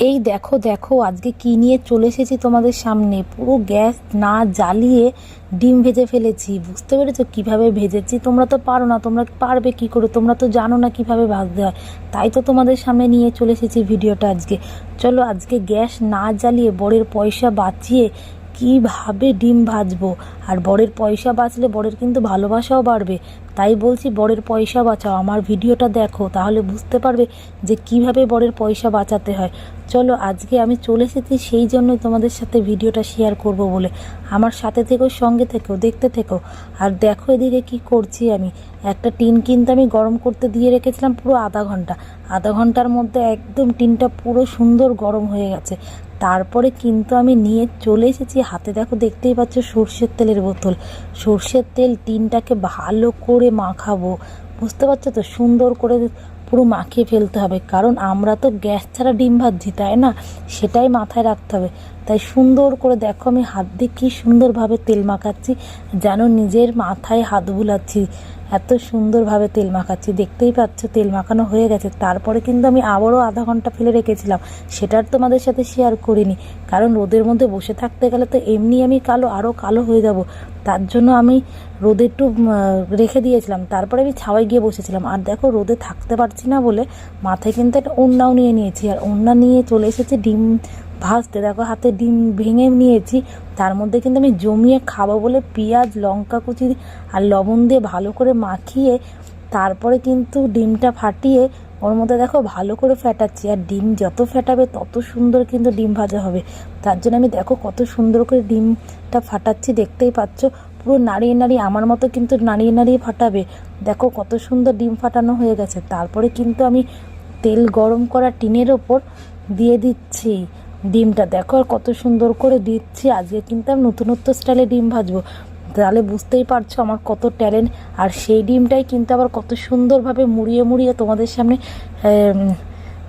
এই দেখো দেখো, আজকে কি নিয়ে চলে এসেছি তোমাদের সামনে? পুরো গ্যাস না জ্বালিয়ে ডিম ভেজে ফেলেছি। বুঝতে পেরেছ কীভাবে ভেজেছি? তোমরা তো পারো না, তোমরা পারবে কি করে? তোমরা তো জানো না কীভাবে ভাজতে হয়। তাই তো তোমাদের সামনে নিয়ে চলে এসেছি ভিডিওটা আজকে। চলো, আজকে গ্যাস না জ্বালিয়ে বরের পয়সা বাঁচিয়ে কীভাবে ডিম ভাজবো? আর বরের পয়সা বাঁচলে বরের কিন্তু ভালোবাসাও বাড়বে। তাই বলছি, বরের পয়সা বাঁচাও। আমার ভিডিওটা দেখো, তাহলে বুঝতে পারবে যে কীভাবে বরের পয়সা বাঁচাতে হয়। চলো, আজকে আমি চলে এসেছি, সেই জন্যই তোমাদের সাথে ভিডিওটা শেয়ার করব বলে। আমার সাথে থেকেও সঙ্গে থেকেও দেখতে থেকো। আর দেখো এদিকে কি করছি আমি। একটা টিন কিন্তু আমি গরম করতে দিয়ে রেখেছিলাম পুরো আধা ঘণ্টা। আধা ঘণ্টার মধ্যে একদম টিনটা পুরো সুন্দর গরম হয়ে গেছে। তারপরে কিন্তু আমি নিয়ে চলে এসেছি। হাতে দেখো, দেখতেই পাচ্ছ সর্ষের তেলের বোতল। সর্ষের তেল তিনটাকে ভালো করে মাখাবো। বুঝতে পারছ তো? সুন্দর করে পুরো মাখিয়ে ফেলতে হবে। কারণ আমরা তো গ্যাস ছাড়া ডিম ভাজছি তাই না? সেটাই মাথায় রাখতে হবে। তাই সুন্দর করে দেখো আমি হাত দিয়ে কী সুন্দরভাবে তেল মাখাচ্ছি, যেন নিজের মাথায় হাত বুলাচ্ছি। এত সুন্দরভাবে তেল মাখাচ্ছি, দেখতেই পাচ্ছ তেল মাখানো হয়ে গেছে। তারপরে কিন্তু আমি আবারও আধা ঘণ্টা ফেলে রেখেছিলাম। সেটার তোমাদের সাথে শেয়ার করিনি। কারণ রোদের মধ্যে বসে থাকতে গেলে তো এমনি আমি কালো আরও কালো হয়ে যাব। তার জন্য আমি রোদে একটু রেখে দিয়েছিলাম। তারপরে আমি ছাওয়ায় গিয়ে বসেছিলাম। আর দেখো রোদে থাকতে পারছি না বলে মাথায় কিন্তু একটা ওড়নাও নিয়ে নিয়েছি। আর ওড়না নিয়ে চলে এসেছে ডিম ভাজতে। দেখো হাতে ডিম ভেঙে নিয়েছি। তার মধ্যে কিন্তু আমি জমিয়ে খাব বলে পেঁয়াজ, লঙ্কা কুচি আর লবণ দিয়ে ভালো করে মাখিয়ে তারপরে কিন্তু ডিমটা ফাটিয়ে ওর মধ্যে দেখো ভালো করে ফেটাচ্ছি। আর ডিম যত ফেটাবে তত সুন্দর কিন্তু ডিম ভাজা হবে। তার জন্য আমি দেখো কত সুন্দর করে ডিমটা ফাটাচ্ছি। দেখতেই পাচ্ছ পুরো নাড়িয়ে নাড়িয়ে আমার মতো কিন্তু নাড়িয়ে নাড়িয়ে ফাটাবে। দেখো কত সুন্দর ডিম ফাটানো হয়ে গেছে। তারপরে কিন্তু আমি তেল গরম করা টিনের ওপর দিয়ে দিচ্ছি ডিমটা। দেখো আর কত সুন্দর করে দিচ্ছি। আজকে কিন্তু আমি নতুনত্ব স্টাইলে ডিম ভাজবো। তাহলে বুঝতেই পারছ আমার কত ট্যালেন্ট। আর সেই ডিমটাই কিন্তু আবার কত সুন্দরভাবে মুড়িয়ে মুড়িয়ে তোমাদের সামনে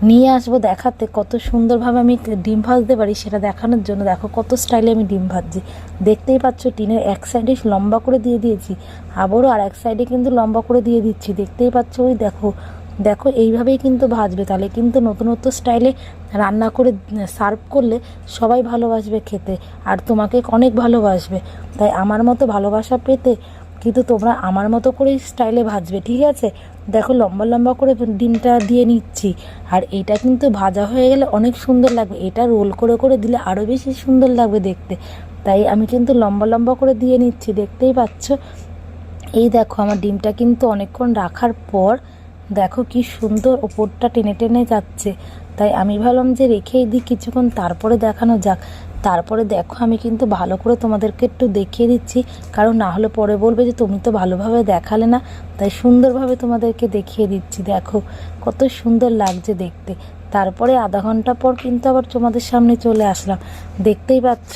নিয়ে আসব দেখাতে, কত সুন্দরভাবে আমি ডিম ভাজতে পারি সেটা দেখানোর জন্য। দেখো কত স্টাইলে আমি ডিম ভাজছি। দেখতেই পাচ্ছ, টিনের এক সাইডে লম্বা করে দিয়ে দিয়েছি, আবারও আর এক সাইডে কিন্তু লম্বা করে দিয়ে দিচ্ছি। দেখতেই পাচ্ছ, ওই দেখো দেখো এইভাবেই কিন্তু ভাজবে। তাহলে কিন্তু নতুনত্ব স্টাইলে রান্না করে, সার্ভ করলে সবাই ভালোবাসবে খেতে, আর তোমাকে অনেক ভালোবাসবে। তাই আমার মতো ভালোবাসা পেতে কিন্তু তোমরা আমার মতো করেই স্টাইলে ভাজবে, ঠিক আছে? দেখো, লম্বা লম্বা করে ডিমটা দিয়ে নিচ্ছি। আর এটা কিন্তু ভাজা হয়ে গেলে অনেক সুন্দর লাগবে। এটা রোল করে করে দিলে আরও বেশি সুন্দর লাগবে দেখতে। তাই আমি কিন্তু লম্বা লম্বা করে দিয়ে নিচ্ছি, দেখতেই পাচ্ছ? এই দেখো, আমার ডিমটা কিন্তু অনেকক্ষণ রাখার পর দেখো কি সুন্দর ওপরটা টেনে টেনে যাচ্ছে। তাই আমি ভাবলাম যে রেখেই দিই কিছুক্ষণ, তারপরে দেখানো যাক। তারপরে দেখো আমি কিন্তু ভালো করে তোমাদেরকে একটু দেখিয়ে দিচ্ছি। কারণ না হলে পরে বলবে যে তুমি তো ভালোভাবে দেখালে না। তাই সুন্দরভাবে তোমাদেরকে দেখিয়ে দিচ্ছি, দেখো। কত সুন্দর লাগছে দেখতে। তারপরে আধা ঘণ্টা পর কিন্তু আবার তোমাদের সামনে চলে আসলাম। দেখতেই পাচ্ছ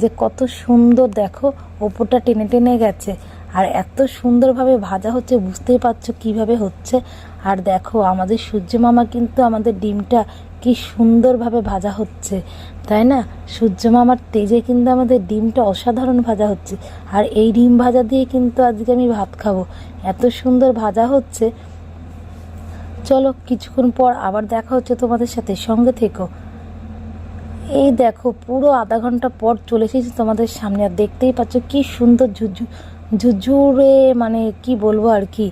যে কত সুন্দর, দেখো, ওপরটা টেনে টেনে গেছে। আর এত সুন্দরভাবে ভাজা হচ্ছে, বুঝতেই পারছ কীভাবে হচ্ছে। আর দেখো, আমাদের সূর্য মামা কিন্তু আমাদের ডিমটা কি সুন্দরভাবে ভাজা হচ্ছে, তাই না? সূর্য মামার তেজে কিন্তু আমাদের ডিমটা অসাধারণ ভাজা হচ্ছে। আর এই ডিম ভাজা দিয়ে কিন্তু আজকে আমি ভাত খাব। এত সুন্দর ভাজা হচ্ছে। চলো, কিছুক্ষণ পর আবার দেখা হচ্ছে তোমাদের সাথে, সঙ্গে থেকো। এই দেখো, পুরো আধা ঘণ্টা পর চলে এসেছি তোমাদের সামনে, আর দেখতেই পাচ্ছ কি সুন্দর ঝুঝু ঝুরঝুরে মানে কি বলব আর কি,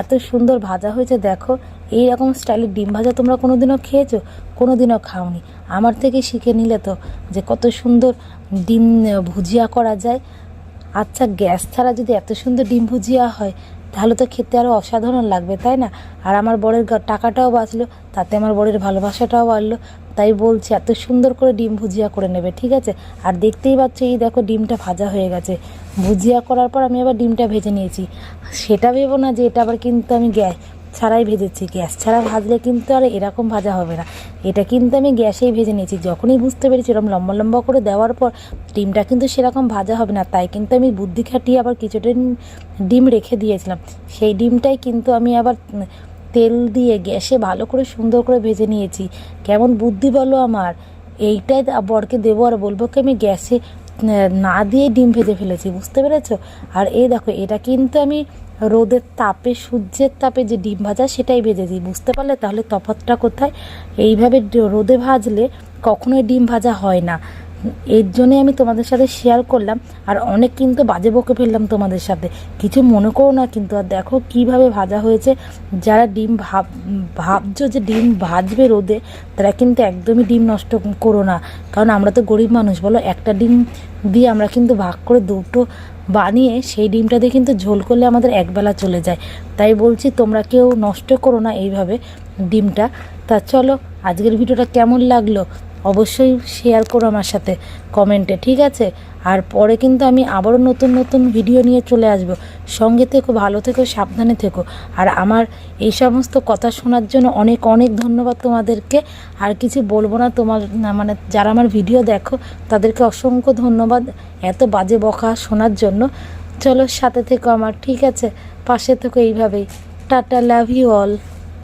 এত সুন্দর ভাজা হয়েছে, দেখো। এই রকম স্টাইলের ডিম ভাজা তোমরা কোনোদিনও খেয়েছো? কোনো দিনও খাওনি। আমার থেকে শিখে নিলে তো, যে কত সুন্দর ডিম ভুজিয়া করা যায়। আচ্ছা গ্যাস ছাড়া যদি এত সুন্দর ডিম ভুজিয়া হয়, তাহলে তো খেতে আরও অসাধারণ লাগবে, তাই না? আর আমার বরের টাকাটাও বাঁচলো, তাতে আমার বরের ভালোবাসাটাও বাড়লো। তাই বলছি, এত সুন্দর করে ডিম ভুজিয়া করে নেবে, ঠিক আছে? আর দেখতেই পাচ্ছ, এই দেখো ডিমটা ভাজা হয়ে গেছে। ভুজিয়া করার পর আমি আবার ডিমটা ভেজে নিয়েছি। সেটা ভেবো না যে এটা আবার কিন্তু আমি গ্যাস ছাড়াই ভেজেছি। গ্যাস ছাড়া ভাজলে কিন্তু আর এরকম ভাজা হবে না। এটা কিন্তু আমি গ্যাসেই ভেজে নিয়েছি। যখনই বুঝতে পেরেছি এরকম লম্বা লম্বা করে দেওয়ার পর ডিমটা কিন্তু সেরকম ভাজা হবে না। তাই কিন্তু আমি বুদ্ধি খাটিয়ে আবার কিছুটা ডিম রেখে দিয়েছিলাম। সেই ডিমটাই কিন্তু আমি আবার তেল দিয়ে গ্যাসে ভালো করে সুন্দর করে ভেজে নিয়েছি। কেমন বুদ্ধি বলো আমার। এইটাই বরকে দেবো আর বলব কি আমি গ্যাসে না দিয়ে ডিম ভেজে ফেলেছি, বুঝতে পেরেছ? আর এই দেখো, এটা কিন্তু আমি রোদের তাপে, সূর্যের তাপে যে ডিম ভাজা সেটাই ভেজেছি, বুঝতে পারলে? তাহলে তফাৎটা কোথায়? এইভাবে রোদে ভাজলে কখনোই ডিম ভাজা হয় না। এর জন্যই আমি তোমাদের সাথে শেয়ার করলাম। আর অনেক কিন্তু বাজে বকে ফেললাম তোমাদের সাথে। কিছু মনে করো না কিন্তু, আর দেখো কীভাবে ভাজা হয়েছে। যারা ডিম ভাব, ভাবছ যে ডিম ভাজবে রোদে, তারা কিন্তু একদমই ডিম নষ্ট করো না। কারণ আমরা তো গরিব মানুষ, বলো একটা ডিম দিয়ে আমরা কিন্তু ভাগ করে দুটো বানিয়ে সেই ডিমটা দিয়ে কিন্তু ঝোল করলে আমাদের একবেলা চলে যায়। তাই বলছি, তোমরা কেউ নষ্ট করো না এইভাবে ডিমটা। তা চলো, আজকের ভিডিওটা কেমন লাগল? অবশ্যই শেয়ার করো আমার সাথে কমেন্টে ঠিক আছে? আর পরে কিন্তু আমি আবারও নতুন নতুন ভিডিও নিয়ে চলে আসব। সঙ্গে থেকো, ভালো থেকো, সাবধানে থেকো। আর আমার এই সমস্ত কথা শোনার জন্য অনেক অনেক ধন্যবাদ তোমাদেরকে। আর কিছু বলব না, তোমার মানে যারা আমার ভিডিও দেখো, তাদেরকে অসংখ্য ধন্যবাদ এত বাজে বকা শোনার জন্য। চলো সাথে থেকো আমার, ঠিক আছে? পাশে থেকো এইভাবেই। Tata love you all